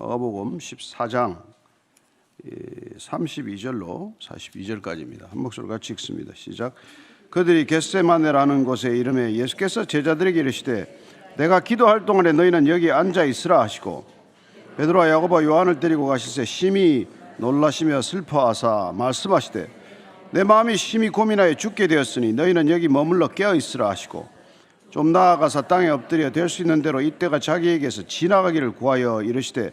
마가복음 14장 32절로 42절까지입니다. 한 목소리 같이 읽습니다. 시작. 그들이 겟세마네라는 곳에 이름에 예수께서 제자들에게 이르시되 내가 기도할 동안에 너희는 여기 앉아 있으라 하시고 베드로와 야고보와 요한을 데리고 가시세 심히 놀라시며 슬퍼하사 말씀하시되 내 마음이 심히 고민하여 죽게 되었으니 너희는 여기 머물러 깨어 있으라 하시고 좀 나아가서 땅에 엎드려 될 수 있는 대로 이때가 자기에게서 지나가기를 구하여 이르시되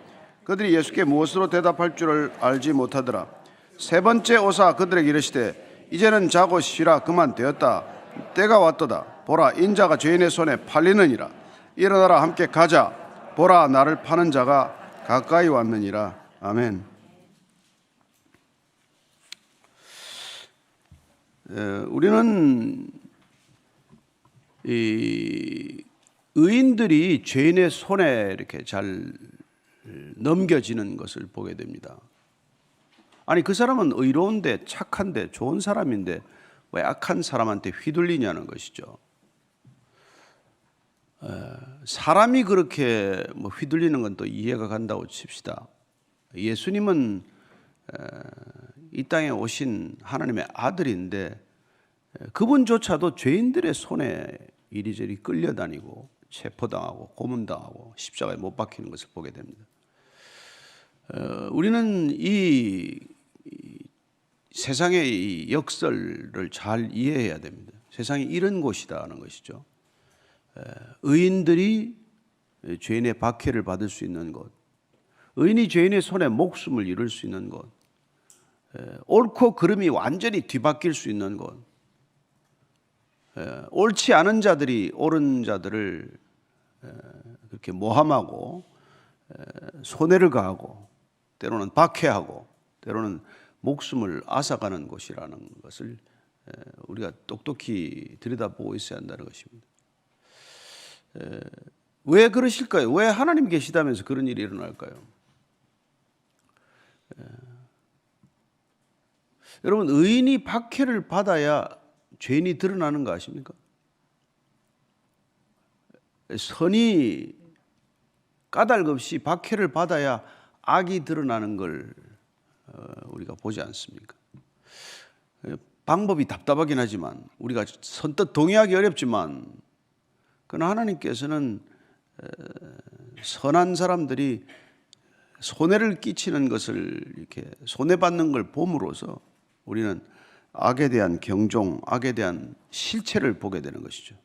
그들이 예수께 무엇으로 대답할 줄을 알지 못하더라. 세 번째 오사 그들에게 이르시되 이제는 자고 쉬라 그만 되었다. 때가 왔도다. 보라 인자가 죄인의 손에 팔리느니라. 일어나라 함께 가자. 보라 나를 파는 자가 가까이 왔느니라. 아멘. 에, 우리는 이 의인들이 죄인의 손에 이렇게 잘 넘겨지는 것을 보게 됩니다. 아니 그 사람은 의로운데 착한데 좋은 사람인데 왜 악한 사람한테 휘둘리냐는 것이죠. 에, 사람이 그렇게 뭐 휘둘리는 건 또 이해가 간다고 칩시다. 예수님은 에, 이 땅에 오신 하나님의 아들인데 그분조차도 죄인들의 손에 이리저리 끌려다니고 체포당하고 고문당하고 십자가에 못 박히는 것을 보게 됩니다. 어, 우리는 이, 이 세상의 이 역설을 잘 이해해야 됩니다. 세상이 이런 곳이다는 것이죠. 에, 의인들이 죄인의 박해를 받을 수 있는 곳, 의인이 죄인의 손에 목숨을 잃을 수 있는 곳, 에, 옳고 그름이 완전히 뒤바뀔 수 있는 곳, 에, 옳지 않은 자들이 옳은 자들을 에, 그렇게 모함하고 에, 손해를 가하고 때로는 박해하고 때로는 목숨을 앗아가는 곳이라는 것을 에, 우리가 똑똑히 들여다보고 있어야 한다는 것입니다. 에, 왜 그러실까요? 왜 하나님 계시다면서 그런 일이 일어날까요? 에, 여러분 의인이 박해를 받아야 죄인이 드러나는 거 아십니까? 선이 까닭 없이 박해를 받아야 악이 드러나는 걸 어, 우리가 보지 않습니까? 방법이 답답하긴 하지만 우리가 선뜻 동의하기 어렵지만 그러나 하나님께서는 선한 사람들이 손해를 끼치는 것을 이렇게 손해받는 걸 봄으로써 우리는 악에 대한 경종, 악에 대한 실체를 보게 되는 것이죠.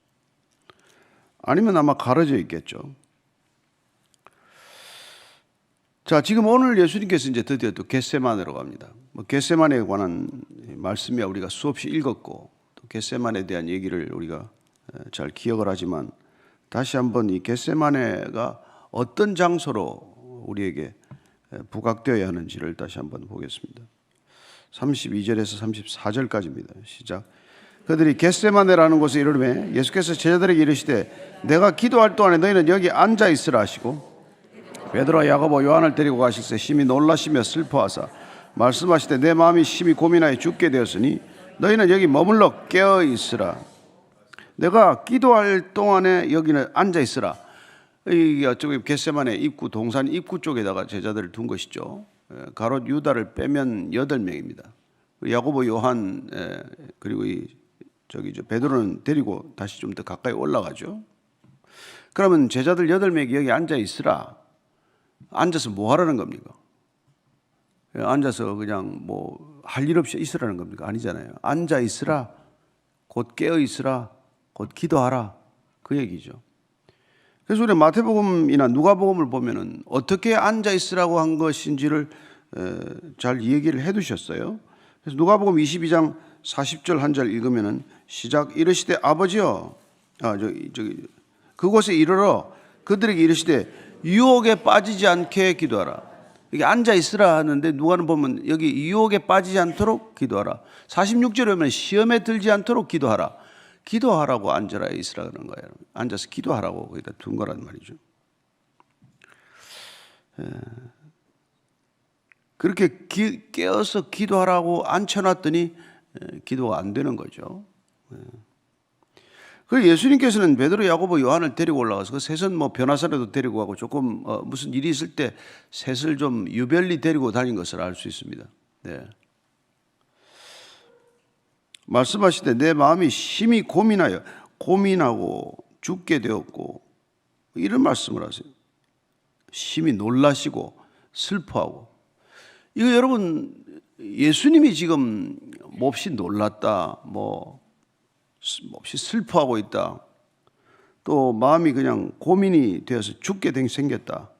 아니면 아마 가려져 있겠죠. 자, 지금 오늘 예수님께서 이제 드디어 또 겟세만으로 갑니다. 뭐 겟세만에 관한 말씀이 우리가 수없이 읽었고 또 겟세만에 대한 얘기를 우리가 잘 기억을 하지만 다시 한번 이 겟세만에가 어떤 장소로 우리에게 부각되어야 하는지를 다시 한번 보겠습니다. 32절에서 34절까지입니다. 시작. 그들이 겟세마네라는 곳에 이르르매 예수께서 제자들에게 이르시되 내가 기도할 동안에 너희는 여기 앉아 있으라 하시고 베드로와 야고보 요한을 데리고 가실새 심히 놀라시며 슬퍼하사 말씀하시되 내 마음이 심히 고민하여 죽게 되었으니 너희는 여기 머물러 깨어 있으라 내가 기도할 동안에 여기는 앉아 있으라 이게 어쩌면 겟세마네 입구 동산 입구 쪽에다가 제자들을 둔 것이죠 가롯 유다를 빼면 여덟 명입니다 야고보 요한 그리고 이 저기 저 베드로는 데리고 다시 좀 더 가까이 올라가죠. 그러면 제자들 여덟 명이 여기 앉아 있으라. 앉아서 뭐 하라는 겁니까? 앉아서 그냥 뭐 할 일 없이 있으라는 겁니까? 아니잖아요. 앉아 있으라. 곧 깨어 있으라. 곧 기도하라. 그 얘기죠. 그래서 우리 마태복음이나 누가복음을 보면은 어떻게 앉아 있으라고 한 것인지를 잘 얘기를 해 두셨어요. 그래서 누가복음 22장 40절 한 절 읽으면은 시작 이르시되 아버지여 아 저기 저기 그곳에 이르러 그들에게 이르시되 유혹에 빠지지 않게 기도하라. 이게 앉아 있으라 하는데 누가는 보면 여기 유혹에 빠지지 않도록 기도하라. 46절에 보면 시험에 들지 않도록 기도하라. 기도하라고 앉아라 있으라 그런 거예요. 앉아서 기도하라고 그러니까 둔 거란 말이죠. 예. 그렇게 기, 깨어서 기도하라고 앉혀놨더니 에, 기도가 안 되는 거죠. 예. 그 예수님께서는 베드로, 야고보, 요한을 데리고 올라가서 그 셋은 뭐 변화사라도 데리고 가고 조금 어, 무슨 일이 있을 때 셋을 좀 유별리 데리고 다닌 것을 알 수 있습니다. 네. 말씀하실 때내 마음이 심히 고민하여 고민하고 죽게 되었고 이런 말씀을 하세요. 심히 놀라시고 슬퍼하고 이거 여러분 예수님이 지금 몹시 놀랐다 뭐 몹시 슬퍼하고 있다 또 마음이 그냥 고민이 되어서 죽게 된 생겼다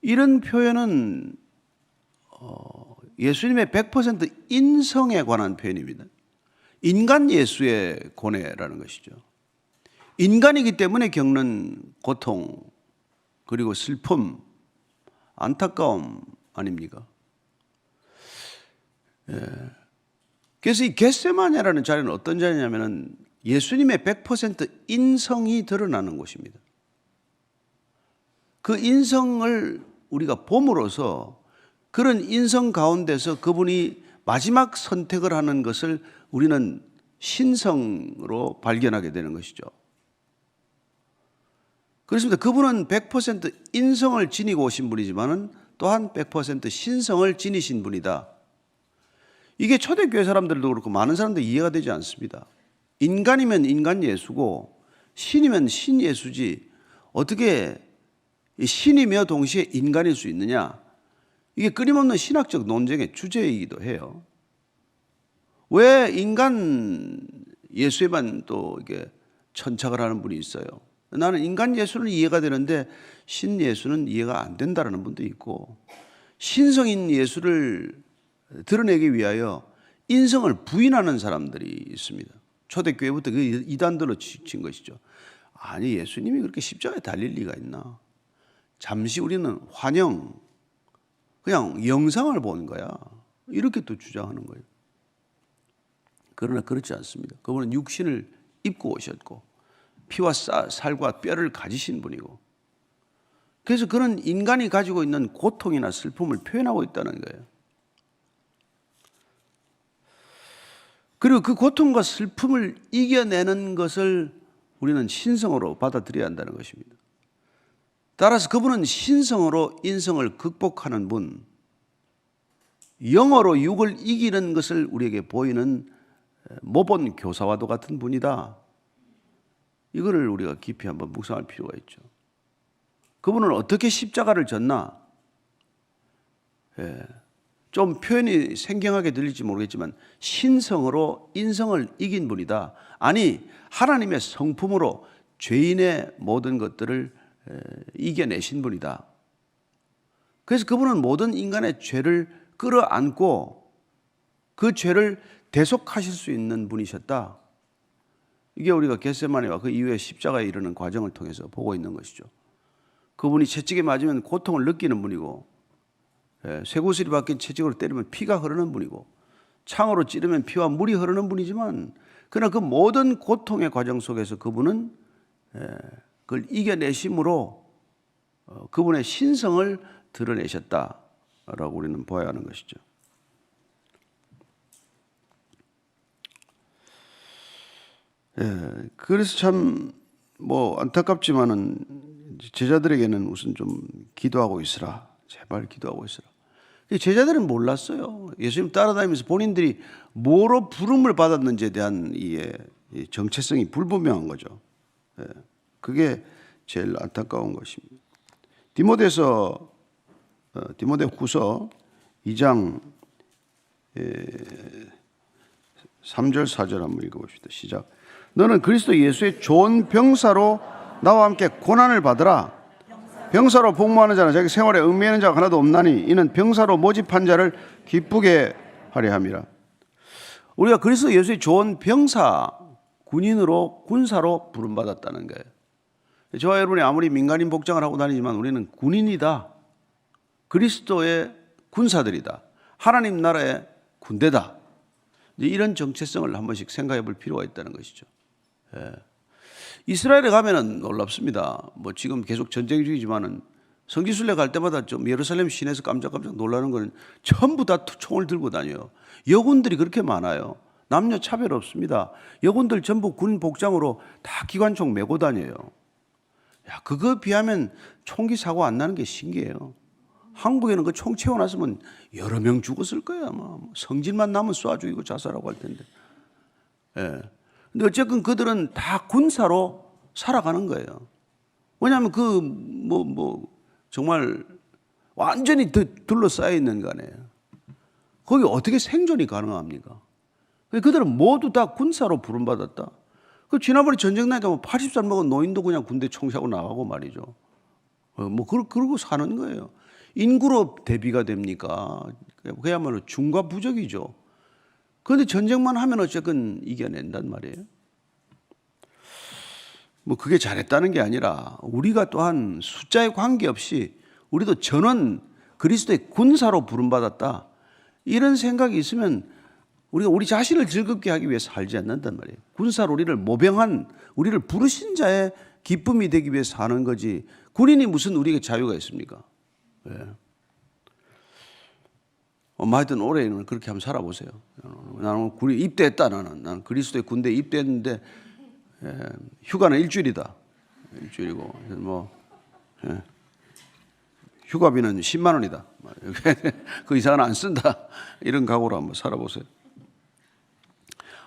이런 표현은 어, 예수님의 100% 인성에 관한 표현입니다. 인간 예수의 고뇌라는 것이죠. 인간이기 때문에 겪는 고통 그리고 슬픔, 안타까움 아닙니까? 예. 그래서 이 겟세마냐라는 자리는 어떤 자리냐면은 예수님의 100% 인성이 드러나는 곳입니다. 그 인성을 우리가 봄으로써 그런 인성 가운데서 그분이 마지막 선택을 하는 것을 우리는 신성으로 발견하게 되는 것이죠. 그렇습니다. 그분은 100% 인성을 지니고 오신 분이지만은 또한 100% 신성을 지니신 분이다. 이게 초대교회 사람들도 그렇고 많은 사람들 이해가 되지 않습니다. 인간이면 인간 예수고 신이면 신 예수지 어떻게 신이며 동시에 인간일 수 있느냐? 이게 끊임없는 신학적 논쟁의 주제이기도 해요. 왜 인간 예수에만 또 이게 천착을 하는 분이 있어요? 나는 인간 예수는 이해가 되는데 신 예수는 이해가 안 된다라는 분도 있고 신성인 예수를 드러내기 위하여 인성을 부인하는 사람들이 있습니다. 초대교회부터 그 이단들로 친 것이죠. 아니 예수님이 그렇게 십자가에 달릴 리가 있나? 잠시 우리는 환영, 그냥 영상을 보는 거야. 이렇게 또 주장하는 거예요. 그러나 그렇지 않습니다. 그분은 육신을 입고 오셨고 피와 살과 뼈를 가지신 분이고 그래서 그런 인간이 가지고 있는 고통이나 슬픔을 표현하고 있다는 거예요. 그리고 그 고통과 슬픔을 이겨내는 것을 우리는 신성으로 받아들여야 한다는 것입니다. 따라서 그분은 신성으로 인성을 극복하는 분, 영어로 육을 이기는 것을 우리에게 보이는 모본 교사와도 같은 분이다. 이거를 우리가 깊이 한번 묵상할 필요가 있죠. 그분은 어떻게 십자가를 졌나? 예. 좀 표현이 생경하게 들릴지 모르겠지만 신성으로 인성을 이긴 분이다. 아니 하나님의 성품으로 죄인의 모든 것들을 이겨내신 분이다. 그래서 그분은 모든 인간의 죄를 끌어안고 그 죄를 대속하실 수 있는 분이셨다. 이게 우리가 겟세마네와 그 이후에 십자가에 이르는 과정을 통해서 보고 있는 것이죠. 그분이 채찍에 맞으면 고통을 느끼는 분이고 예, 쇠구슬이 박힌 채찍으로 때리면 피가 흐르는 분이고 창으로 찌르면 피와 물이 흐르는 분이지만 그러나 그 모든 고통의 과정 속에서 그분은 예, 그걸 이겨내심으로 어, 그분의 신성을 드러내셨다라고 우리는 보아야 하는 것이죠. 예, 그래서 참 뭐 안타깝지만은 제자들에게는 우선 좀 기도하고 있으라. 제발 기도하고 있으라. 제자들은 몰랐어요. 예수님 따라다니면서 본인들이 뭐로 부름을 받았는지에 대한 이 정체성이 불분명한 거죠. 예, 그게 제일 안타까운 것입니다. 디모데서 어, 디모데 후서 2장 3절 4절 한번 읽어봅시다. 시작. 너는 그리스도 예수의 좋은 병사로 나와 함께 고난을 받으라. 병사로 복무하는 자는 자기 생활에 얽매이는 자가 하나도 없나니 이는 병사로 모집한 자를 기쁘게 하려 함이라. 우리가 그리스도 예수의 좋은 병사, 군인으로 군사로 부름받았다는 거예요. 저와 여러분이 아무리 민간인 복장을 하고 다니지만 우리는 군인이다. 그리스도의 군사들이다. 하나님 나라의 군대다. 이런 정체성을 한 번씩 생각해 볼 필요가 있다는 것이죠. 예. 이스라엘에 가면은 놀랍습니다. 뭐 지금 계속 전쟁 중이지만은 성지순례 갈 때마다 좀 예루살렘 시내에서 깜짝깜짝 놀라는 거는 전부 다 총을 들고 다녀요. 여군들이 그렇게 많아요. 남녀 차별 없습니다. 여군들 전부 군 복장으로 다 기관총 메고 다녀요. 야, 그거 비하면 총기 사고 안 나는 게 신기해요. 한국에는 그 총 채워놨으면 여러 명 죽었을 거야. 아마 성질만 나면 쏴 죽이고 자살하고 할 텐데. 예. 근데 어쨌든 그들은 다 군사로 살아가는 거예요. 왜냐하면 그 뭐 뭐 정말 완전히 드- 둘러싸여 있는 거 아니에요. 거기 어떻게 생존이 가능합니까? 그들은 모두 다 군사로 부름받았다. 그 지난번에 전쟁 나니까 뭐 80살 먹은 노인도 그냥 군대 총사고 나가고 말이죠. 어, 뭐 그러, 그러고 사는 거예요. 인구로 대비가 됩니까? 그야말로 중과 부적이죠. 그런데 전쟁만 하면 어쨌든 이겨낸단 말이에요. 뭐 그게 잘했다는 게 아니라 우리가 또한 숫자에 관계없이 우리도 전원 그리스도의 군사로 부름받았다. 이런 생각이 있으면 우리가 우리 자신을 즐겁게 하기 위해 살지 않는단 말이에요. 군사로 우리를 모병한 우리를 부르신 자의 기쁨이 되기 위해 사는 거지. 군인이 무슨 우리에게 자유가 있습니까? 예. 어, 뭐 하여튼 올해는 그렇게 한번 살아보세요. 나는 군에 입대했다 나는. 나는 그리스도의 군대에 입대했는데 예, 휴가는 일주일이다. 일주일이고 뭐 예. 휴가비는 10만 원이다. 그 이상은 안 쓴다. 이런 각오로 한번 살아보세요.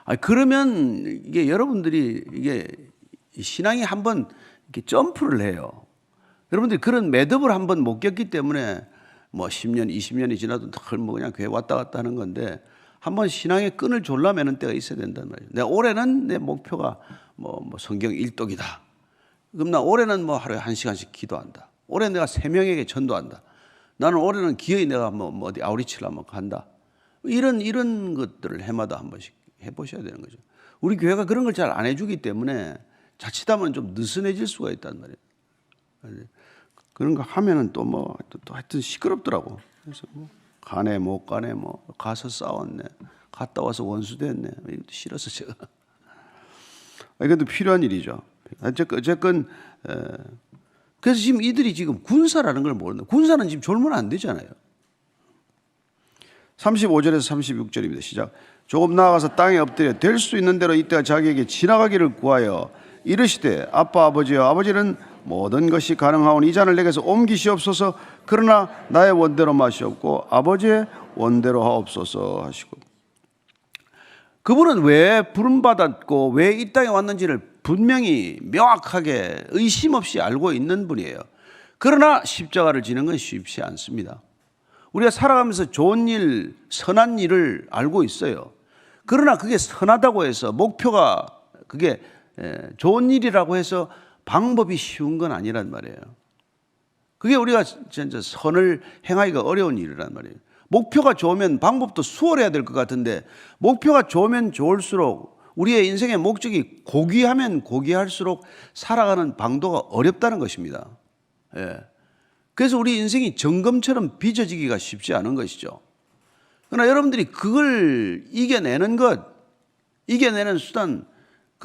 아 그러면 이게 여러분들이 이게 신앙이 한번 이렇게 점프를 해요. 여러분들이 그런 매듭을 한번 못 꼈기 때문에 뭐 10년, 20년이 지나도 늘 그냥 교회 왔다 갔다 하는 건데 한번 신앙의 끈을 졸라매는 때가 있어야 된단 말이에요. 내 올해는 내 목표가 뭐, 뭐 성경 일독이다. 그럼 나 올해는 뭐 하루에 한 시간씩 기도한다. 올해 내가 세 명에게 전도한다. 나는 올해는 기어이 내가 뭐, 뭐 어디 아우리치를 한번 간다. 이런 이런 것들을 해마다 한 번씩 해보셔야 되는 거죠. 우리 교회가 그런 걸 잘 안 해주기 때문에 자칫하면 좀 느슨해질 수가 있단 말이에요. 그런 거 하면은 또 뭐 또 하여튼 시끄럽더라고. 그래서 뭐 가네 못 가네 뭐 가서 싸웠네. 갔다 와서 원수 됐네. 이것도 싫어서 제가. 이것도 필요한 일이죠. 어쨌건, 어쨌건 에, 그래서 지금 이들이 지금 군사라는 걸 모르는 군사는 지금 졸면 안 되잖아요. 35절에서 36절입니다. 시작. 조금 나아가서 땅에 엎드려 될 수 있는 대로 이때가 자기에게 지나가기를 구하여 이르시되 아빠 아버지여 아버지는 모든 것이 가능하오니 이 잔을 내게서 옮기시옵소서 그러나 나의 원대로 마시옵고 아버지의 원대로 하옵소서 하시고 그분은 왜 부름받았고 왜 이 땅에 왔는지를 분명히 명확하게 의심 없이 알고 있는 분이에요. 그러나 십자가를 지는 건 쉽지 않습니다. 우리가 살아가면서 좋은 일, 선한 일을 알고 있어요. 그러나 그게 선하다고 해서 목표가 그게 에, 좋은 일이라고 해서 방법이 쉬운 건 아니란 말이에요. 그게 우리가 진짜 선을 행하기가 어려운 일이란 말이에요. 목표가 좋으면 방법도 수월해야 될 것 같은데 목표가 좋으면 좋을수록 우리의 인생의 목적이 고귀하면 고귀할수록 살아가는 방도가 어렵다는 것입니다. 예. 그래서 우리 인생이 점검처럼 빚어지기가 쉽지 않은 것이죠. 그러나 여러분들이 그걸 이겨내는 것, 이겨내는 수단,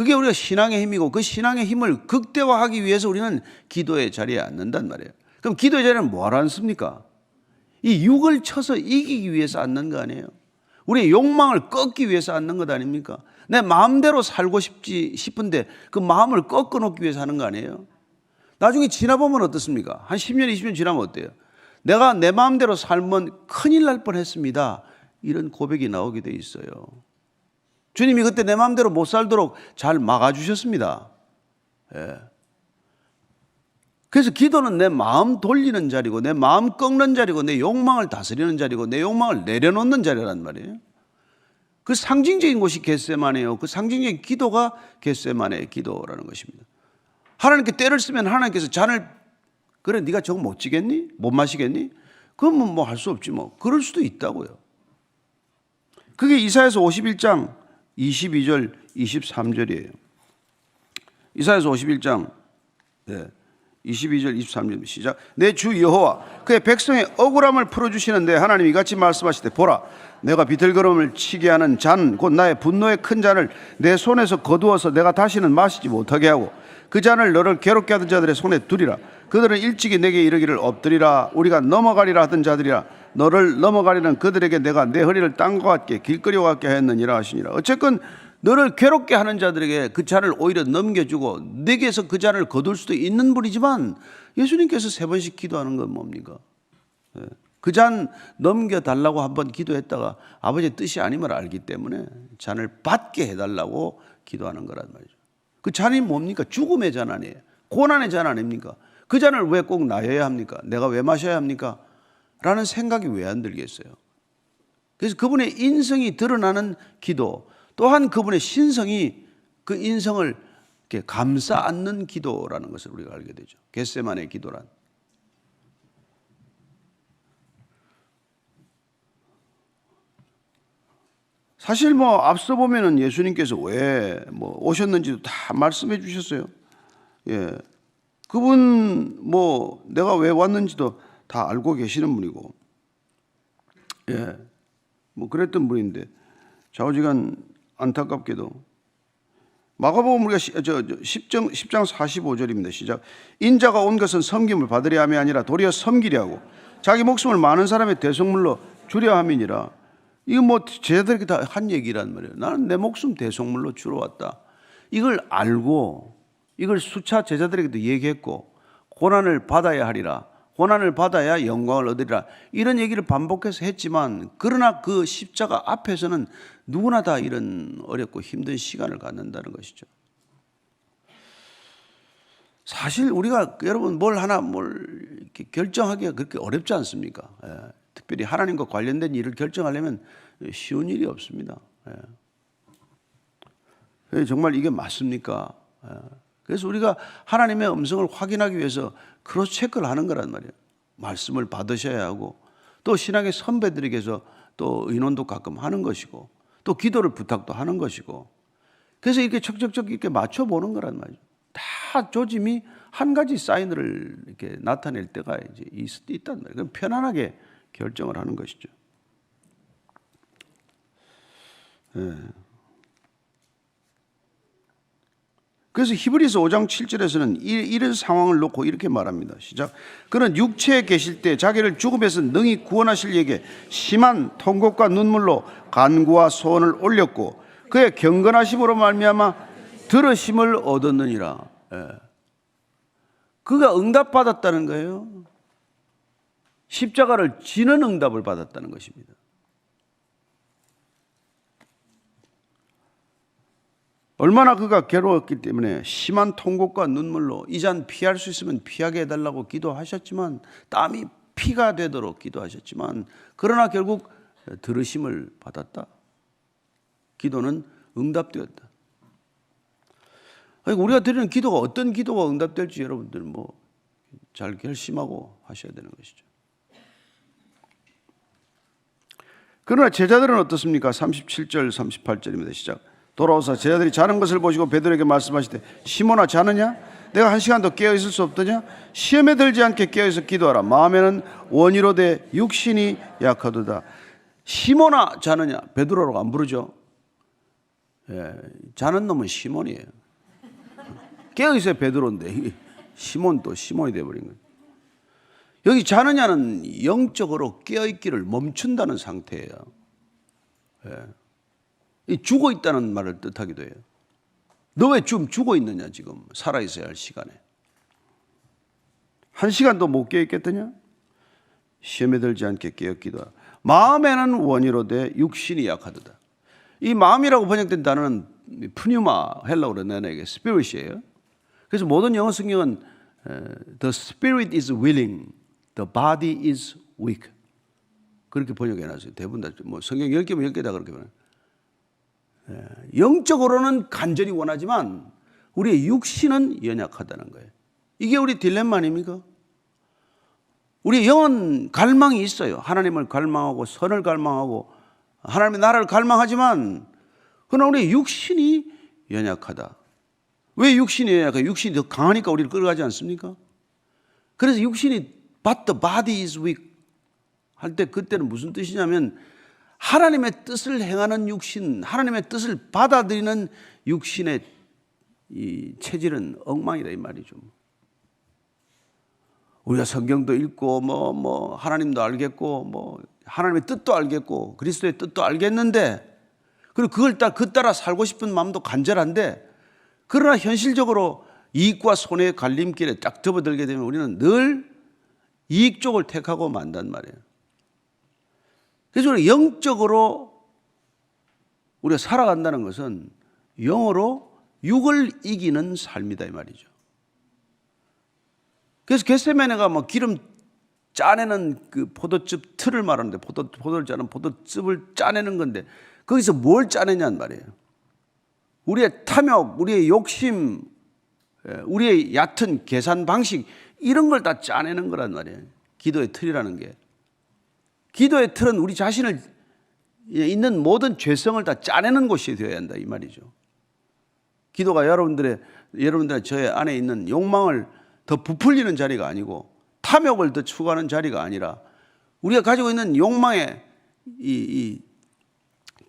그게 우리가 신앙의 힘이고 그 신앙의 힘을 극대화하기 위해서 우리는 기도의 자리에 앉는단 말이에요. 그럼 기도의 자리는 뭐하러 앉습니까? 이 육을 쳐서 이기기 위해서 앉는 거 아니에요? 우리의 욕망을 꺾기 위해서 앉는 것 아닙니까? 내 마음대로 살고 싶지 싶은데 그 마음을 꺾어 놓기 위해서 하는 거 아니에요? 나중에 지나보면 어떻습니까? 한 10년, 20년 지나면 어때요? 내가 내 마음대로 살면 큰일 날 뻔했습니다. 이런 고백이 나오게 돼 있어요. 주님이 그때 내 마음대로 못 살도록 잘 막아주셨습니다. 예. 그래서 기도는 내 마음 돌리는 자리고, 내 마음 꺾는 자리고, 내 욕망을 다스리는 자리고, 내 욕망을 내려놓는 자리란 말이에요. 그 상징적인 곳이 겟세만이에요. 그 상징적인 기도가 겟세만의 기도라는 것입니다. 하나님께 때를 쓰면 하나님께서 잔을 그래 네가 저거 못 지겠니? 못 마시겠니? 그러면 뭐 할 수 없지 뭐. 그럴 수도 있다고요. 그게 이사야서 51장 22절 23절이에요. 이사야서 51장 네. 22절 23절 시작 내 주 여호와 그의 백성의 억울함을 풀어주시는데 하나님이 이같이 말씀하시되 보라 내가 비틀거름을 치게 하는 잔 곧 나의 분노의 큰 잔을 내 손에서 거두어서 내가 다시는 마시지 못하게 하고 그 잔을 너를 괴롭게 하던 자들의 손에 두리라 그들은 일찍이 내게 이르기를 엎드리라 우리가 넘어가리라 하던 자들이라 너를 넘어가리는 그들에게 내가 내 허리를 땅과 같게 길거리와 같게 하였느니라 하시니라 어쨌건 너를 괴롭게 하는 자들에게 그 잔을 오히려 넘겨주고 내게서 그 잔을 거둘 수도 있는 분이지만 예수님께서 세 번씩 기도하는 건 뭡니까? 그 잔 넘겨달라고 한 번 기도했다가 아버지의 뜻이 아님을 알기 때문에 잔을 받게 해달라고 기도하는 거란 말이죠. 그 잔이 뭡니까? 죽음의 잔 아니에요. 고난의 잔 아닙니까? 그 잔을 왜 꼭 나여야 합니까? 내가 왜 마셔야 합니까? 라는 생각이 왜 안 들겠어요? 그래서 그분의 인성이 드러나는 기도, 또한 그분의 신성이 그 인성을 이렇게 감싸 안는 기도라는 것을 우리가 알게 되죠. 겟세만의 기도란. 사실 뭐 앞서 보면은 예수님께서 왜 뭐 오셨는지도 다 말씀해 주셨어요. 예. 그분 뭐 내가 왜 왔는지도 다 알고 계시는 분이고. 예. 뭐 그랬던 분인데 좌우지간 안타깝게도 마가복음 우리가 시- 저, 저 10장 10장 45절입니다. 시작. 인자가 온 것은 섬김을 받으려 함이 아니라 도리어 섬기려 하고 자기 목숨을 많은 사람의 대속물로 주려 함이니라. 이거 뭐 제자들에게 다한 얘기란 말이에요. 나는 내 목숨 대속물로 주러 왔다. 이걸 알고 이걸 수차 제자들에게도 얘기했고 고난을 받아야 하리라. 고난을 받아야 영광을 얻으리라. 이런 얘기를 반복해서 했지만 그러나 그 십자가 앞에서는 누구나 다 이런 어렵고 힘든 시간을 갖는다는 것이죠. 사실 우리가 여러분 뭘 하나 뭘 이렇게 결정하기가 그렇게 어렵지 않습니까? 예. 특별히 하나님과 관련된 일을 결정하려면 쉬운 일이 없습니다. 예. 예, 정말 이게 맞습니까? 예. 그래서 우리가 하나님의 음성을 확인하기 위해서 크로스 체크를 하는 거란 말이에요. 말씀을 받으셔야 하고 또 신앙의 선배들에게서 또 의논도 가끔 하는 것이고 또 기도를 부탁도 하는 것이고 그래서 이렇게 척척척 이렇게 맞춰보는 거란 말이죠. 다 조짐이 한 가지 사인을 이렇게 나타낼 때가 이제 있- 있단 말이에요. 그럼 편안하게 결정을 하는 것이죠. 예. 그래서 히브리서 5장 7절에서는 이- 이런 상황을 놓고 이렇게 말합니다. 시작. 그는 육체에 계실 때 자기를 죽음에서 능히 구원하실 이에게 심한 통곡과 눈물로 간구와 소원을 올렸고 그의 경건하심으로 말미암아 들으심을 얻었느니라. 예. 그가 응답받았다는 거예요. 십자가를 지는 응답을 받았다는 것입니다. 얼마나 그가 괴로웠기 때문에 심한 통곡과 눈물로 이 잔 피할 수 있으면 피하게 해달라고 기도하셨지만 땀이 피가 되도록 기도하셨지만 그러나 결국 들으심을 받았다. 기도는 응답되었다. 아니, 우리가 드리는 기도가 어떤 기도가 응답될지 여러분들 뭐 잘 결심하고 하셔야 되는 것이죠. 그러나 제자들은 어떻습니까? 37절, 38절입니다. 시작. 돌아오사 제자들이 자는 것을 보시고 베드로에게 말씀하시되 시몬아 자느냐? 내가 한 시간 더 깨어 있을 수 없더냐? 시험에 들지 않게 깨어 있어 기도하라. 마음에는 원이로 돼 육신이 약하도다. 시몬아 자느냐? 베드로라고 안 부르죠. 예, 자는 놈은 시몬이에요. 깨어 있어야 베드로인데 시몬 또 시몬이 돼 버린 거예요. 여기 자느냐는 영적으로 깨어 있기를 멈춘다는 상태예요. 이 죽어 있다는 말을 뜻하기도 해요. 너 왜 좀 죽어 있느냐 지금 살아 있어야 할 시간에 한 시간도 못 깨어 있겠더냐? 시험에 들지 않게 깨었기도 하라. 마음에는 원이로 돼 육신이 약하도다. 이 마음이라고 번역된 단어는 푸뉴마 헬라어로 내는 이게 스피릿이에요. 그래서 모든 영어 성경은 에, the spirit is willing, the body is weak. 그렇게 번역해 놨어요. 대부분 다 뭐 성경 10개면 10개 다 그렇게 번역. 영적으로는 간절히 원하지만 우리의 육신은 연약하다는 거예요. 이게 우리 딜레마 아닙니까? 우리 영은 갈망이 있어요. 하나님을 갈망하고 선을 갈망하고 하나님의 나라를 갈망하지만 그러나 우리 육신이 연약하다. 왜 육신이에요? 그 육신이 더 강하니까 우리를 끌어가지 않습니까? 그래서 육신이 but the body is weak 할 때 그때는 무슨 뜻이냐면 하나님의 뜻을 행하는 육신, 하나님의 뜻을 받아들이는 육신의 이 체질은 엉망이다 이 말이죠. 우리가 성경도 읽고 뭐뭐 하나님도 알겠고 뭐 하나님의 뜻도 알겠고 그리스도의 뜻도 알겠는데 그리고 그걸 따, 그 따라 살고 싶은 마음도 간절한데 그러나 현실적으로 이익과 손해의 갈림길에 딱 접어들게 되면 우리는 늘 이익 쪽을 택하고 만단 말이에요. 그래서 영적으로 우리가 살아간다는 것은 영어로 육을 이기는 삶이다 이 말이죠. 그래서 겟세메네가 뭐 기름 짜내는 그 포도즙 틀을 말하는데 포도 포도를 짜는 포도즙을 짜내는 건데 거기서 뭘 짜내냐는 말이에요. 우리의 탐욕, 우리의 욕심, 예, 우리의 얕은 계산 방식 이런 걸 다 짜내는 거란 말이에요. 기도의 틀이라는 게. 기도의 틀은 우리 자신을 예, 있는 모든 죄성을 다 짜내는 곳이 되어야 한다 이 말이죠. 기도가 여러분들의 여러분들의 저의 안에 있는 욕망을 더 부풀리는 자리가 아니고 탐욕을 더 추구하는 자리가 아니라 우리가 가지고 있는 욕망의 이, 이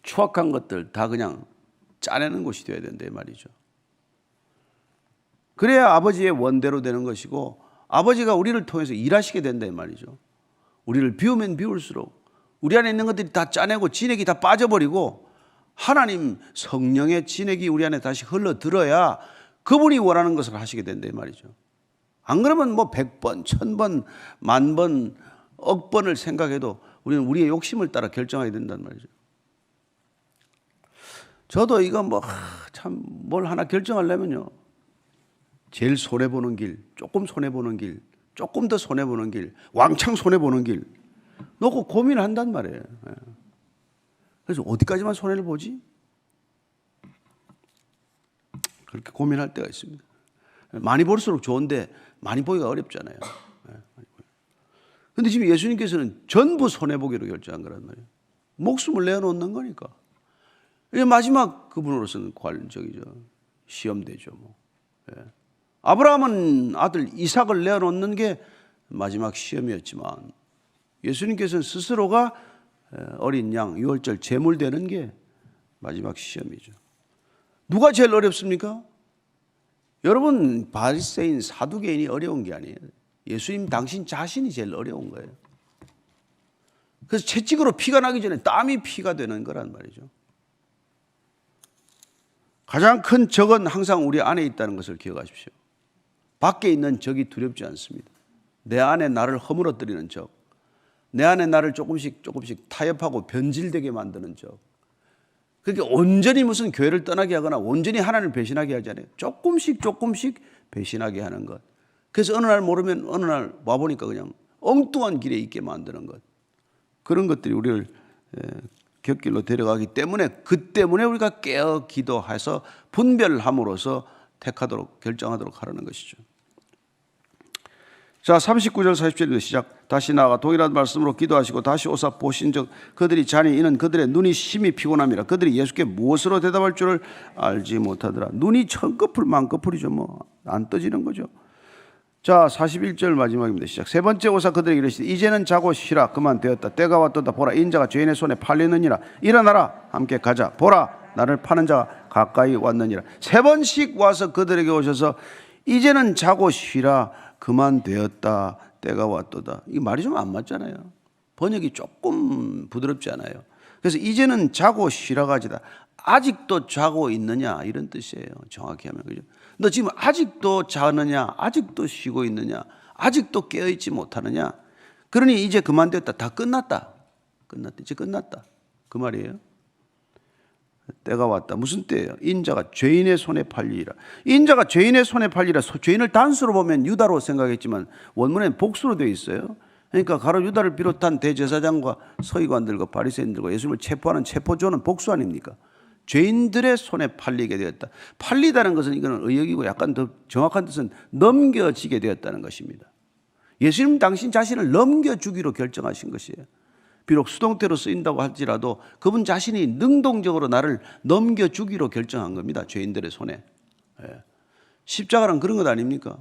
추악한 것들 다 그냥 짜내는 곳이 되어야 된다 이 말이죠. 그래야 아버지의 원대로 되는 것이고 아버지가 우리를 통해서 일하시게 된다 이 말이죠. 우리를 비우면 비울수록 우리 안에 있는 것들이 다 짜내고 진액이 다 빠져버리고 하나님 성령의 진액이 우리 안에 다시 흘러들어야 그분이 원하는 것을 하시게 된다 이 말이죠. 안 그러면 뭐 100번, 1000번, 만 번, 억 번을 생각해도 우리는 우리의 욕심을 따라 결정하게 된단 말이죠. 저도 이거 뭐 참 뭘 하나 결정하려면요. 제일 손해 보는 길, 조금 손해 보는 길, 조금 더 손해 보는 길, 왕창 손해 보는 길 놓고 고민한단 말이에요. 예. 그래서 어디까지만 손해를 보지? 그렇게 고민할 때가 있습니다. 많이 볼수록 좋은데 많이 보기가 어렵잖아요. 그런데 지금 예수님께서는 전부 손해보기로 결정한 거란 말이에요. 목숨을 내어놓는 거니까. 이게 마지막 그분으로서는 관적이죠. 시험되죠. 뭐. 예. 아브라함은 아들 이삭을 내어놓는 게 마지막 시험이었지만 예수님께서는 스스로가 어린 양 유월절 제물되는 게 마지막 시험이죠. 누가 제일 어렵습니까? 여러분 바리새인 사두개인이 어려운 게 아니에요. 예수님 당신 자신이 제일 어려운 거예요. 그래서 채찍으로 피가 나기 전에 땀이 피가 되는 거란 말이죠. 가장 큰 적은 항상 우리 안에 있다는 것을 기억하십시오. 밖에 있는 적이 두렵지 않습니다. 내 안에 나를 허물어뜨리는 적, 내 안에 나를 조금씩 조금씩 타협하고 변질되게 만드는 적. 그게 온전히 무슨 교회를 떠나게 하거나 온전히 하나님을 배신하게 하지 않아요. 조금씩 조금씩 배신하게 하는 것. 그래서 어느 날 모르면 어느 날 와보니까 그냥 엉뚱한 길에 있게 만드는 것. 그런 것들이 우리를 곁길로 데려가기 때문에 그 때문에 우리가 깨어 기도해서 분별함으로써 택하도록 결정하도록 하라는 것이죠. 자, 39절 40절부터 시작. 다시 나아가 동일한 말씀으로 기도하시고 다시 오사 보신 적 그들이 자니 이는 그들의 눈이 심히 피곤함이라 그들이 예수께 무엇으로 대답할 줄을 알지 못하더라. 눈이 천꺼풀 만꺼풀이죠. 뭐 안 떠지는 거죠. 자, 41절 마지막입니다. 시작. 세 번째 오사 그들에게 이르시되 이제는 자고 쉬라 그만 되었다. 때가 왔도다. 보라 인자가 죄인의 손에 팔리느니라. 일어나라 함께 가자. 보라 나를 파는 자가 가까이 왔느니라. 세 번씩 와서 그들에게 오셔서 이제는 자고 쉬라 그만 되었다. 때가 왔도다. 이 말이 좀 안 맞잖아요. 번역이 조금 부드럽지 않아요. 그래서 이제는 자고 쉬라 가지다. 아직도 자고 있느냐 이런 뜻이에요. 정확히 하면 그죠? 너 지금 아직도 자느냐? 아직도 쉬고 있느냐? 아직도 깨어 있지 못하느냐? 그러니 이제 그만 됐다. 다 끝났다. 끝났다. 이제 끝났다. 그 말이에요. 때가 왔다. 무슨 때예요? 인자가 죄인의 손에 팔리라. 인자가 죄인의 손에 팔리라. 죄인을 단수로 보면 유다로 생각했지만 원문엔 복수로 되어 있어요. 그러니까 가로 유다를 비롯한 대제사장과 서기관들과 바리새인들과 예수님을 체포하는 체포조는 복수 아닙니까? 죄인들의 손에 팔리게 되었다. 팔리다는 것은 이거는 의역이고 약간 더 정확한 뜻은 넘겨지게 되었다는 것입니다. 예수님 당신 자신을 넘겨주기로 결정하신 것이에요. 비록 수동태로 쓰인다고 할지라도 그분 자신이 능동적으로 나를 넘겨주기로 결정한 겁니다. 죄인들의 손에. 예. 십자가는 그런 것 아닙니까?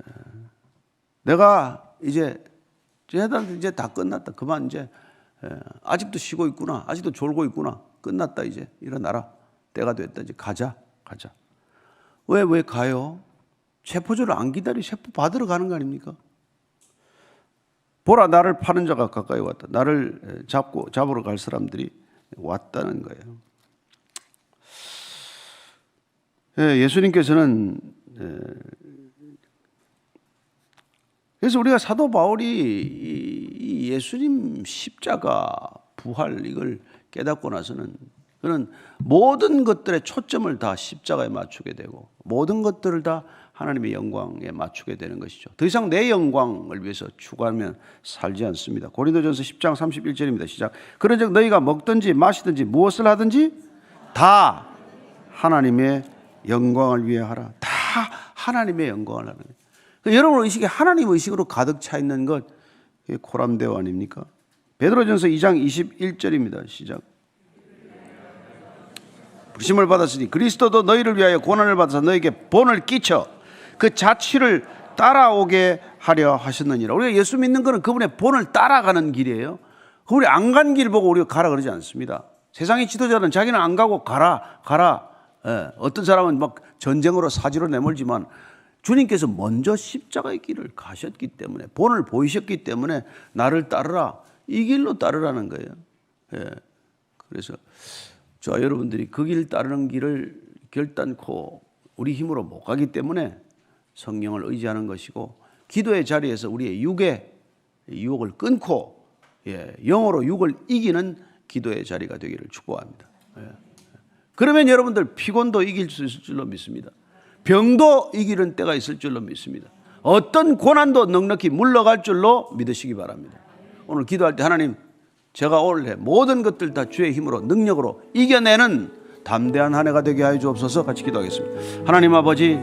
예. 내가 이제 쟤들 이제 다 끝났다. 그만 이제 예, 아직도 쉬고 있구나. 아직도 졸고 있구나. 끝났다 이제 일어나라. 때가 됐다. 이제 가자. 가자. 왜왜 가요? 체포조를 안 기다리 체포 받으러 가는 거 아닙니까? 보라 나를 파는 자가 가까이 왔다. 나를 잡고 잡으러 갈 사람들이 왔다는 거예요. 예, 예수님께서는 예, 그래서 우리가 사도 바울이 이 예수님 십자가 부활 이걸 깨닫고 나서는 그는 모든 것들의 초점을 다 십자가에 맞추게 되고 모든 것들을 다 하나님의 영광에 맞추게 되는 것이죠. 더 이상 내 영광을 위해서 추구하면 살지 않습니다. 고린도전서 10장 31절입니다. 시작. 그런즉 너희가 먹든지 마시든지 무엇을 하든지 다 하나님의 영광을 위해 하라. 다 하나님의 영광을 하는 거예요. 그러니까 여러분 의식에 하나님 의식으로 가득 차 있는 것 코람데오 아닙니까? 베드로전서 2장 21절입니다. 시작. 부심을 받았으니 그리스도도 너희를 위하여 고난을 받아서 너에게 본을 끼쳐 그 자취를 따라오게 하려 하셨느니라. 우리가 예수 믿는 것은 그분의 본을 따라가는 길이에요. 그분이 안 간 길 보고 우리가 가라 그러지 않습니다. 세상의 지도자는 자기는 안 가고 가라, 가라. 예, 어떤 사람은 막 전쟁으로 사지로 내몰지만 주님께서 먼저 십자가의 길을 가셨기 때문에 본을 보이셨기 때문에 나를 따르라 이 길로 따르라는 거예요. 예, 그래서 저와 여러분들이 그 길 따르는 길을 결단코 우리 힘으로 못 가기 때문에 성령을 의지하는 것이고 기도의 자리에서 우리의 육의 유혹을 끊고 예, 영어로 육을 이기는 기도의 자리가 되기를 축복합니다. 예. 그러면 여러분들 피곤도 이길 수 있을 줄로 믿습니다. 병도 이기는 때가 있을 줄로 믿습니다. 어떤 고난도 넉넉히 물러갈 줄로 믿으시기 바랍니다. 오늘 기도할 때 하나님 제가 올해 모든 것들 다 주의 힘으로 능력으로 이겨내는 담대한 한 해가 되게 하여 주옵소서 같이 기도하겠습니다. 하나님 아버지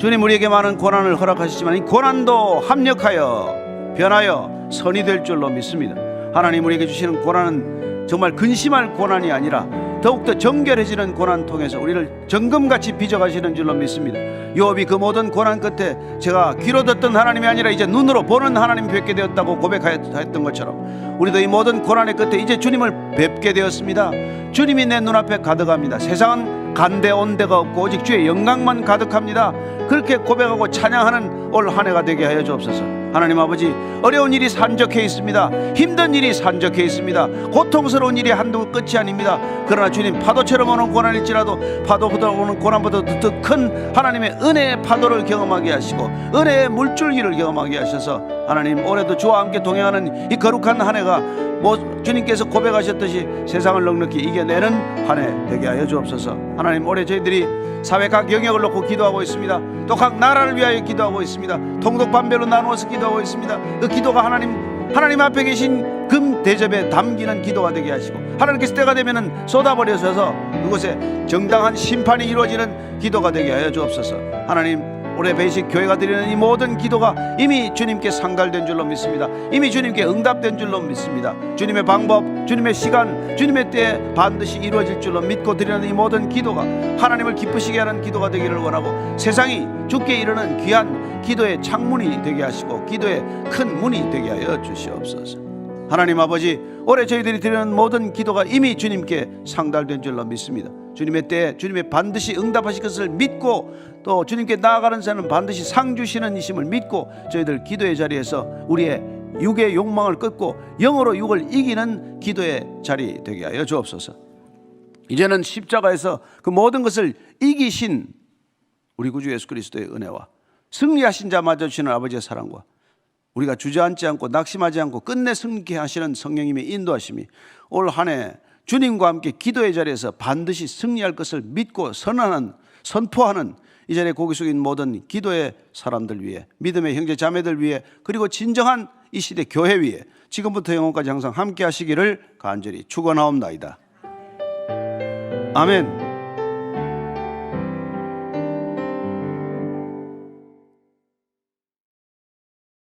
주님 우리에게 많은 고난을 허락하시지만 이 고난도 합력하여 변하여 선이 될 줄로 믿습니다. 하나님 우리에게 주시는 고난은 정말 근심할 고난이 아니라 더욱더 정결해지는 고난 통해서 우리를 정금같이 빚어가시는 줄로 믿습니다. 요업이 그 모든 고난 끝에 제가 귀로 듣던 하나님이 아니라 이제 눈으로 보는 하나님 뵙게 되었다고 고백하였던 것처럼 우리도 이 모든 고난의 끝에 이제 주님을 뵙게 되었습니다. 주님이 내 눈앞에 가득합니다. 세상은 간데 온 데가 없고 오직 주의 영광만 가득합니다. 그렇게 고백하고 찬양하는 올 한 해가 되게 하여 주옵소서. 하나님 아버지 어려운 일이 산적해 있습니다. 힘든 일이 산적해 있습니다. 고통스러운 일이 한두 끝이 아닙니다. 그러나 주님 파도처럼 오는 고난일지라도 파도보다 오는 고난보다 더 큰 하나님의 은혜의 파도를 경험하게 하시고 은혜의 물줄기를 경험하게 하셔서 하나님 올해도 주와 함께 동행하는 이 거룩한 한 해가 뭐 주님께서 고백하셨듯이 세상을 넉넉히 이겨내는 한 해 되게 하여 주옵소서. 하나님 올해 저희들이 사회 각 영역을 놓고 기도하고 있습니다. 또 각 나라를 위하여 기도하고 있습니다. 통독 반별로 나누어서 기도하고 있습니다. 그 기도가 하나님 하나님 앞에 계신 금 대접에 담기는 기도가 되게 하시고 하나님께서 때가 되면은 쏟아버려서 그곳에 정당한 심판이 이루어지는 기도가 되게 하여 주옵소서. 하나님 올해 배식 교회가 드리는 이 모든 기도가 이미 주님께 상달된 줄로 믿습니다. 이미 주님께 응답된 줄로 믿습니다. 주님의 방법, 주님의 시간, 주님의 때에 반드시 이루어질 줄로 믿고 드리는 이 모든 기도가 하나님을 기쁘시게 하는 기도가 되기를 원하고 세상이 죽게 이르는 귀한 기도의 창문이 되게 하시고 기도의 큰 문이 되게 하여 주시옵소서. 하나님 아버지 올해 저희들이 드리는 모든 기도가 이미 주님께 상달된 줄로 믿습니다. 주님의 때에 주님의 반드시 응답하실 것을 믿고 또 주님께 나아가는 자는 반드시 상 주시는 이심을 믿고 저희들 기도의 자리에서 우리의 육의 욕망을 끊고 영으로 육을 이기는 기도의 자리 되게 하여 주옵소서. 이제는 십자가에서 그 모든 것을 이기신 우리 구주 예수 그리스도의 은혜와 승리하신 자마저 주시는 아버지의 사랑과 우리가 주저앉지 않고 낙심하지 않고 끝내 승리케 하시는 성령님의 인도하심이 올 한해 주님과 함께 기도의 자리에서 반드시 승리할 것을 믿고 선언하는 선포하는 이 자리에 고개 숙인 모든 기도의 사람들 위해 믿음의 형제 자매들 위해 그리고 진정한 이 시대 교회 위에 지금부터 영원까지 항상 함께 하시기를 간절히 축원하옵나이다. 아멘.